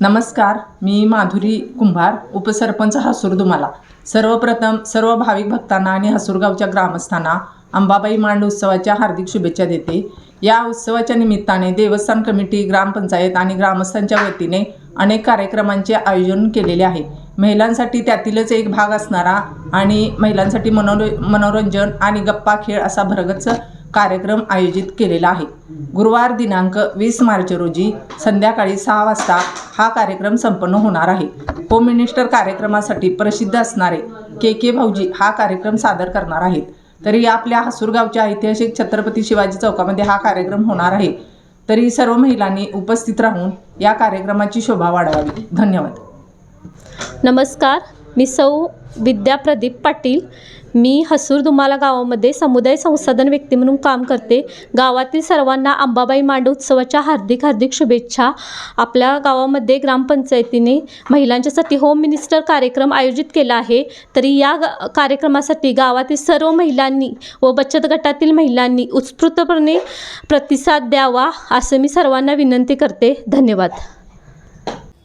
नमस्कार मी माधुरी कुंभार उपसरपंच हसूर दुमाला सर्वप्रथम सर्व भाविक भक्तांना आणि हसूरगावच्या ग्रामस्थांना अंबाबाई मांड उत्सवाच्या हार्दिक शुभेच्छा देते. या उत्सवाच्या निमित्ताने देवस्थान कमिटी ग्रामपंचायत आणि ग्रामस्थांच्या वतीने अनेक कार्यक्रमांचे आयोजन केलेले आहे. महिलांसाठी त्यातीलच एक भाग असणारा आणि महिलांसाठी मनोर मनोरंजन आणि गप्पा खेळ असा भरगच कार्यक्रम आयोजित केलेला आहे. गुरुवार दिनांक वीस मार्च रोजी संध्याकाळी सहा वाजता हा कार्यक्रम संपन्न होणार आहे. होम मिनिस्टर कार्यक्रमासाठी प्रसिद्ध असणारे के के भाऊजी हा कार्यक्रम सादर करणार आहेत. तरी आपल्या हसूरगावच्या ऐतिहासिक छत्रपती शिवाजी चौकामध्ये हा कार्यक्रम होणार आहे. तरी सर्व महिलांनी उपस्थित राहून या कार्यक्रमाची शोभा वाढवावी. धन्यवाद. नमस्कार. मी सौ विद्या प्रदीप पाटील. मी हसूर दुमाला गावामध्ये समुदाय संसाधन व्यक्ती म्हणून काम करते. गावातील सर्वांना अंबाबाई मांड उत्सवाच्या हार्दिक हार्दिक शुभेच्छा. आपल्या गावामध्ये ग्रामपंचायतीने महिलांच्यासाठी होम मिनिस्टर कार्यक्रम आयोजित केला आहे. तरी या ग कार्यक्रमासाठी गावातील सर्व महिलांनी व बचत गटातील महिलांनी उत्स्फूर्तपणे प्रतिसाद द्यावा असं मी सर्वांना विनंती करते. धन्यवाद.